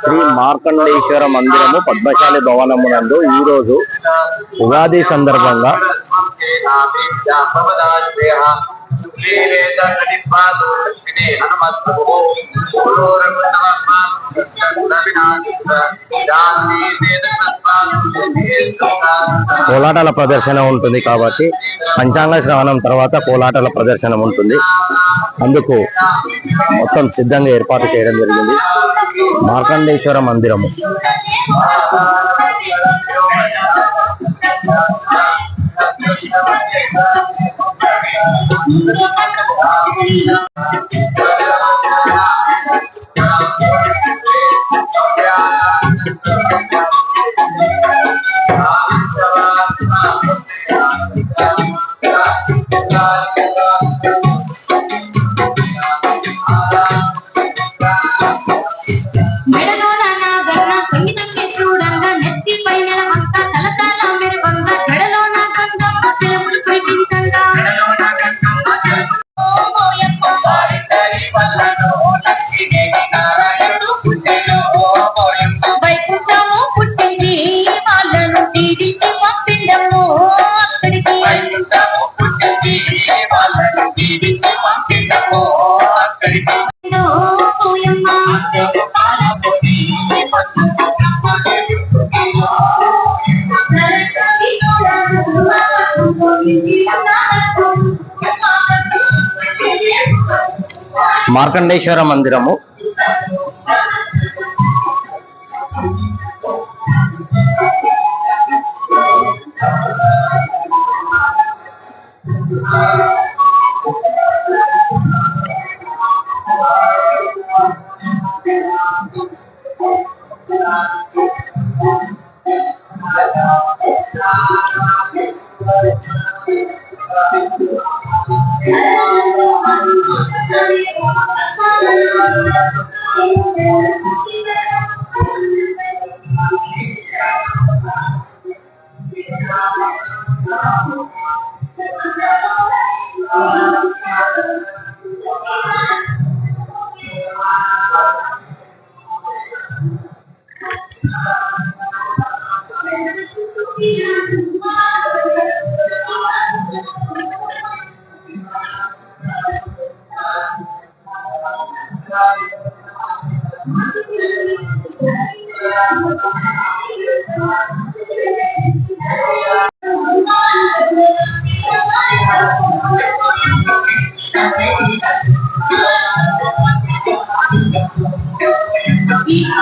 శ్రీ మార్కండేశ్వర మందిరము పద్మశాలి భవనమునందు ఈ రోజు ఉగాది సందర్భంగా కోలాటాల ప్రదర్శన ఉంటుంది కాబట్టి పంచాంగ శ్రవణం తర్వాత కోలాటాల ప్రదర్శన ఉంటుంది. అందుకు మొత్తం సిద్ధంగా ఏర్పాటు చేయడం జరిగింది. మార్కండేశ్వర మందిరము. మెడలో నాగన్న తొంగి తొంగి చూడంగా నెత్తి పైన అంతా తలతాల మార్కండేశ్వర మందిరము. Thank you.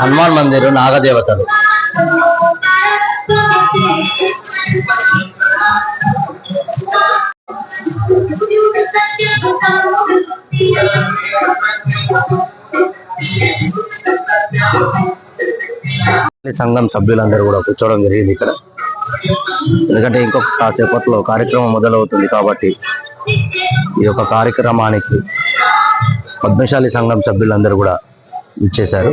హనుమాన్ మందిరు నాగదేవతలు. సంఘం సభ్యులందరూ కూడా కూర్చోవడం జరిగింది ఇక్కడ. ఎందుకంటే ఇంకొక కాసేపట్లో కార్యక్రమం మొదలవుతుంది కాబట్టి ఈ యొక్క కార్యక్రమానికి పద్మశాలి సంఘం సభ్యులందరూ కూడా ఇచ్చేశారు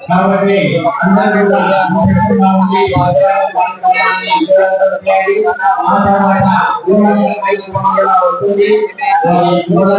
కాబట్టి అందరూ కూడా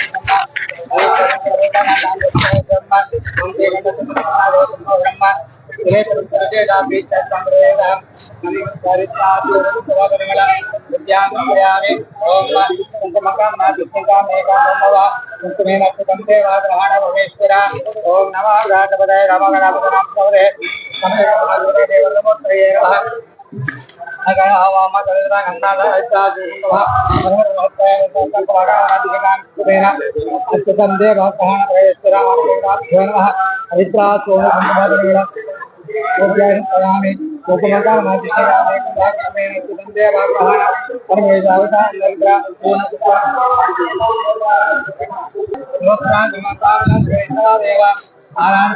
ేవాహణేశ్వర ఓం నమ రాజపదే రమగణపదే అచ్యుతం దేవస్థానభ్యోనమహరిత్రా సోమయామి ఉపమకామేన దేవగ్రహణ పరమేశ్వర దేవ ఆరామ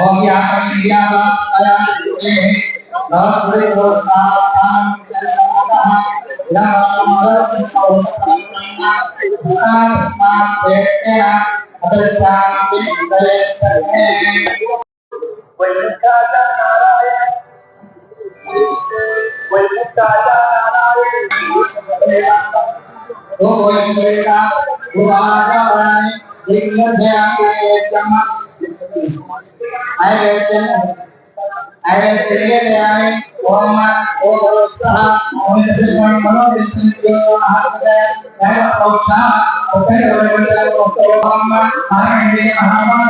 और ये आपका मीडिया वाला आया है नमस्ते और चले गया है ओम ओ भरोसा ओम श्रीमान मनोविष्णु महाराज ओम ओम ओम ओम ओम ओम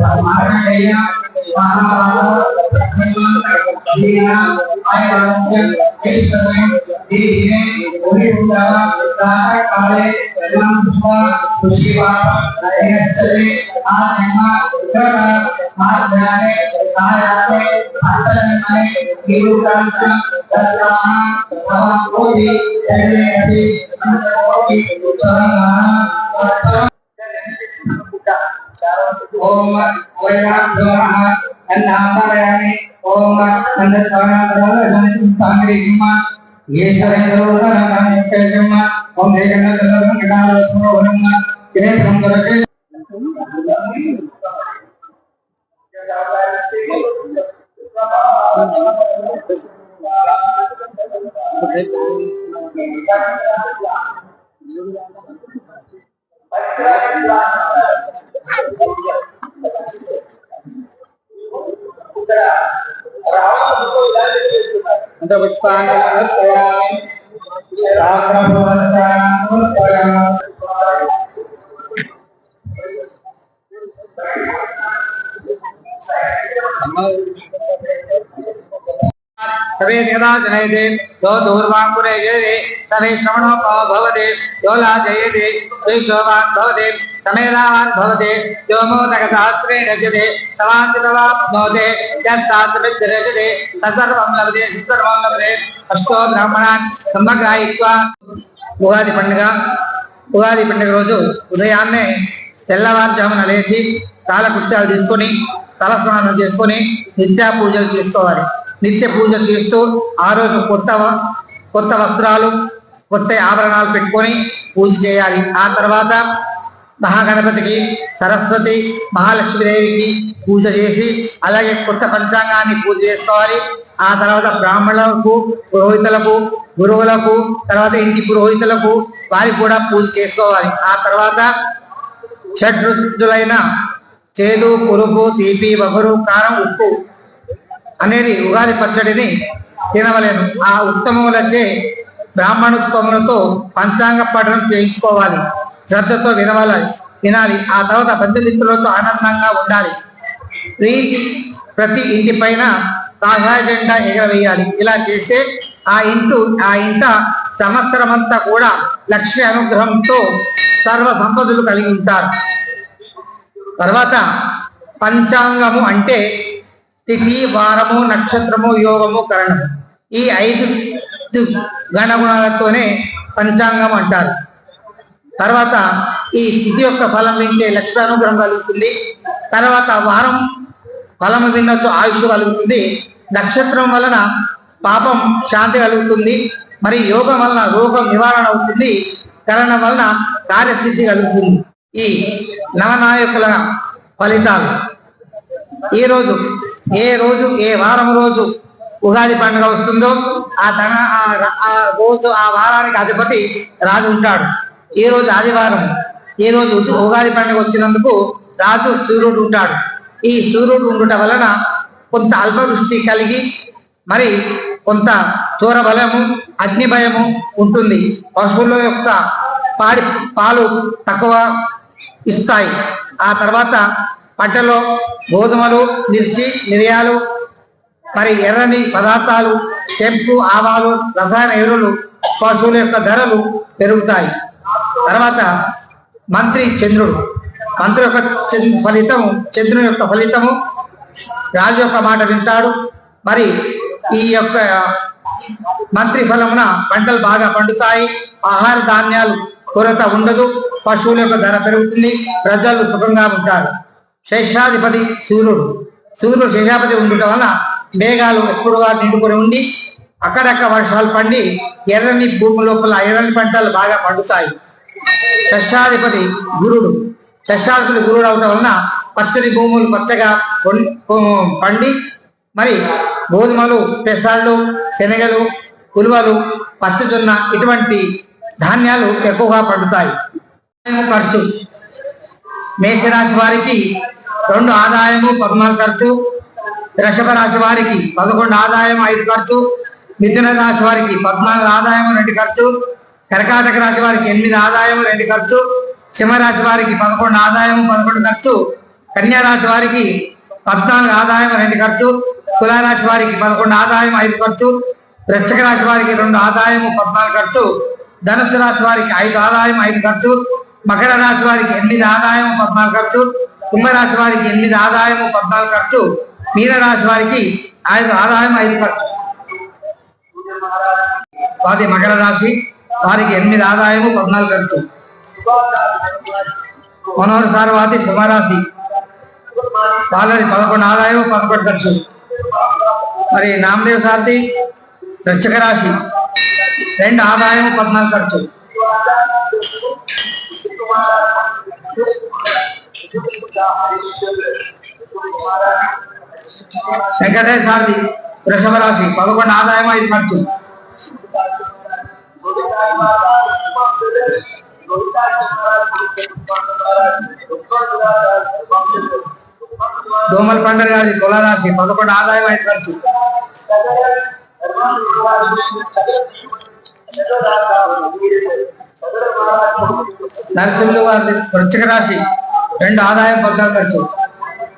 मारण्या महाभारत तत्त्व जीना आयरंग इस समय देश में उन्हें उनका दारा काले नाम हुआ खुशी वाला ऐसे आज यहाँ कर आज जाने आज आते आते जाने गिरु कांता दत्ताना तमाम को भी पहले अभी हम लोगों की तरह ഓം വൈരാഗ്രഹ എന്നാമ പറയാമേ ഓം സാങ്കേതികമ്മ ഈശ്വരമ്മ ഓം அந்த புஷ்பாங்கலார்ப்பயாமி कवे देवा जनयते दो दूर्वांकुरे ये సమే శ్రవణోపో భవతే దో లాజయతే వై శోభాన్ భవతే సమేధావాన్ భవతే యో శాస్త్రే రజతే సమాసితవాప్నోతే యత్శాస్త్రవిద్యరజతే ససర్వం లభతే సుసర్వం లభతే అష్టో బ్రాహ్మణాన్ సంభగ్రాయిత్వా ఉగాది పండుగ ఉగాది పండుగ రోజు ఉదయాన్నే తెల్లవారుజామున లేచి కాలకృత్యాలు తీసుకొని తలస్నానం చేసుకొని నిత్య పూజలు చేసుకోవాలి. నిత్య పూజ చేస్తూ ఆ రోజు కొత్త కొత్త వస్త్రాలు కొత్త ఆభరణాలు పెట్టుకొని పూజ చేయాలి. ఆ తర్వాత మహాగణపతికి సరస్వతి మహాలక్ష్మీదేవికి పూజ చేసి అలాగే కొత్త పంచాంగాన్ని పూజ చేసుకోవాలి. ఆ తర్వాత బ్రాహ్మణులకు పురోహితులకు గురువులకు తర్వాత ఇంటి పురోహితులకు వారికి కూడా పూజ చేసుకోవాలి. ఆ తర్వాత షడ్రుచులైన చేదు పురుపు తీపి వగరు కారం ఉప్పు అనేది ఉగాది పచ్చడిని తినవలేను ఆ ఉత్తమములచే బ్రాహ్మణోత్పములతో పంచాంగ పఠనం చేయించుకోవాలి. శ్రద్ధతో వినవాలి. వినాలి. ఆ తర్వాత బంధుమిత్రులతో ఆనందంగా ఉండాలి. ప్రీతి ప్రతి ఇంటి పైన కాషాయ జెండా ఎగరవేయాలి. ఇలా చేస్తే ఆ ఇంటు ఆ ఇంట సంవత్సరమంతా కూడా లక్ష్మి అనుగ్రహంతో సర్వ సంపదలు కలిగి ఉంటారు. తర్వాత పంచాంగము అంటే తిథి వారము నక్షత్రము యోగము కరణము. ఈ ఐదు గణగుణాలతోనే పంచాంగం అంటారు. తర్వాత ఈ తిథి యొక్క ఫలం వింటే లక్ష్మి అనుగ్రహం కలుగుతుంది. తర్వాత వారం ఫలము వినొచ్చు ఆయుష్ కలుగుతుంది. నక్షత్రం వలన పాపం శాంతి కలుగుతుంది. మరి యోగం వలన రోగం నివారణ అవుతుంది. కరణం వలన కార్యసిద్ధి కలుగుతుంది. ఈ నవనాయకుల ఫలితాలు. ఈ రోజు ఏ రోజు ఏ వారం రోజు ఉగాది పండుగ వస్తుందో ఆ ధన ఆ ఆ రోజు ఆ వారానికి అధిపతి రాజు ఉంటాడు. ఈ రోజు ఆదివారం ఈ రోజు ఉగాది పండుగ వచ్చినందుకు రాజు సూర్యుడు ఉంటాడు. ఈ సూర్యుడు ఉండటం వలన కొంత అల్పవృష్టి కలిగి మరి కొంత చోర బలము అగ్ని భయము ఉంటుంది. పశువుల యొక్క పాడి పాలు తక్కువ ఇస్తాయి. ఆ తర్వాత పంటలో గోధుమలు మిర్చి మిరియాలు మరి ఎర్రని పదార్థాలు తెంపు ఆవాలు రసాయన ఎరువులు పశువుల యొక్క ధరలు పెరుగుతాయి. తర్వాత మంత్రి చంద్రుడు. మంత్రి యొక్క చంద్ర- ఫలితము చంద్రుని యొక్క ఫలితము రాజు యొక్క మాట వింటాడు. మరి ఈ యొక్క మంత్రి ఫలమున పంటలు బాగా పండుతాయి. ఆహార ధాన్యాలు కొరత ఉండదు. పశువుల యొక్క ధర పెరుగుతుంది. ప్రజలు సుఖంగా ఉంటారు. శేషాధిపతి సూర్యుడు. సూర్యుడు శేషాధిపతి ఉండటం వలన మేఘాలు ఎక్కువగా నిండుకొని ఉండి అక్కడక్కడ వర్షాలు పండి ఎర్రని భూమి లోపల ఎర్రని పంటలు బాగా పండుతాయి. షష్టాధిపతి గురుడు. షష్టాధిపతి గురుడు అవటం వలన పచ్చని భూములు పచ్చగా పండి మరి గోధుమలు పెసాళ్ళు శనగలు ఉలువలు పచ్చజొన్న ఇటువంటి ధాన్యాలు ఎక్కువగా పండుతాయి. ఖర్చు. మేషరాశి వారికి రెండు ఆదాయము పద్నాలుగు ఖర్చు. వృషభ రాశి వారికి పదకొండు ఆదాయం ఐదు ఖర్చు మిథున రాశి వారికి పద్నాలుగు ఆదాయం రెండు ఖర్చు కర్కాటక రాశి వారికి ఎనిమిది ఆదాయం రెండు ఖర్చు సింహరాశి వారికి పదకొండు ఆదాయం పదకొండు ఖర్చు కన్యా రాశి వారికి పద్నాలుగు ఆదాయం రెండు ఖర్చు తులారాశి వారికి పదకొండు ఆదాయం ఐదు ఖర్చు వృశ్చిక రాశి వారికి రెండు ఆదాయం పద్నాలుగు ఖర్చు ధనుసు రాశి వారికి ఐదు ఆదాయం ఐదు ఖర్చు మకర రాశి వారికి ఎనిమిది ఆదాయం పద్నాలుగు ఖర్చు కుంభరాశి వారికి ఎనిమిది ఆదాయం పద్నాలుగు ఖర్చు మీన రాశి వారికి ఐదు ఆదాయం ఐదు ఖర్చు వారి మకర రాశి వారికి ఎనిమిది ఆదాయము పద్నాలుగు ఖర్చు మనోహర్ సార్ వారి సింహరాశి వాళ్ళది పదకొండు ఆదాయం పదకొండు ఖర్చు మరి నామదేవ్ సార్ది వృశ్చిక రాశి రెండు ఆదాయం పద్నాలుగు ఖర్చు వెంకటేశ్వర సార్ది వృషభ రాశి. పదకొండు ఆదాయం ఐదు ఖర్చు? దోమల పండుగ గారి తులారాశి పదకొండు ఆదాయం ఐదు ఖర్చు? నరసింహులు గారి వృచ్చిక రాశి. రెండు ఆదాయం పద్నాలుగు ఖర్చు.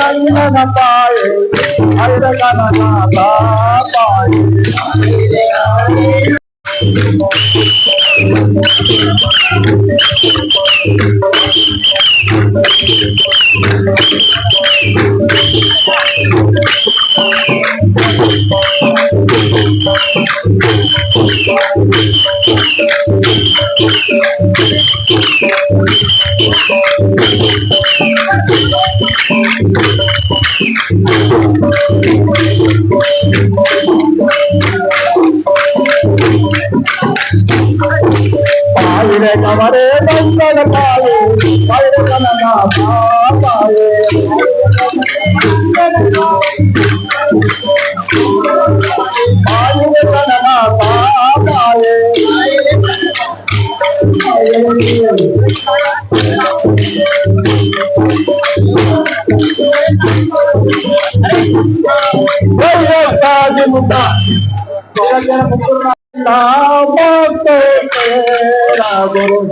కవరే నందన పాయే పాయిరే కనన அவரே நல்ல பாயே பாயே சாதி முட்டா Oh,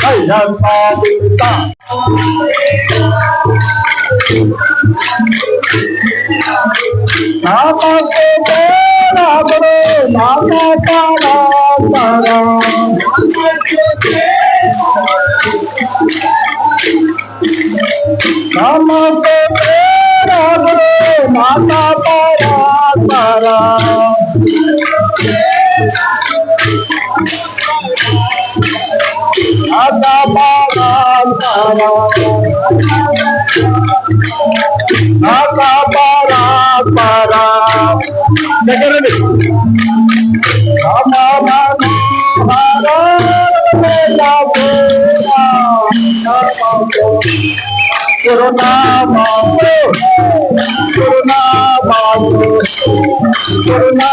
ให้นำมาดึงตาตาตาเตเตนาเบรนาตาตาลาตาลาตามาเตเตนาเบรนาตาตา আদা বাবা আদা পারা পারা দেখে রে আমা মানি হারা মেলা বেলা করুণা বাবু করুণা বাবু করুণা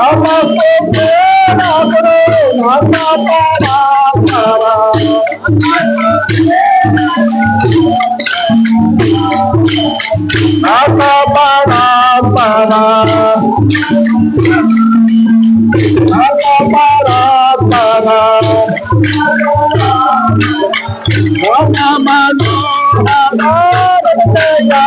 আমাকে মাতা তারা তারা মাতা তারা তারা মাতা তারা তারা মাতা মানো না না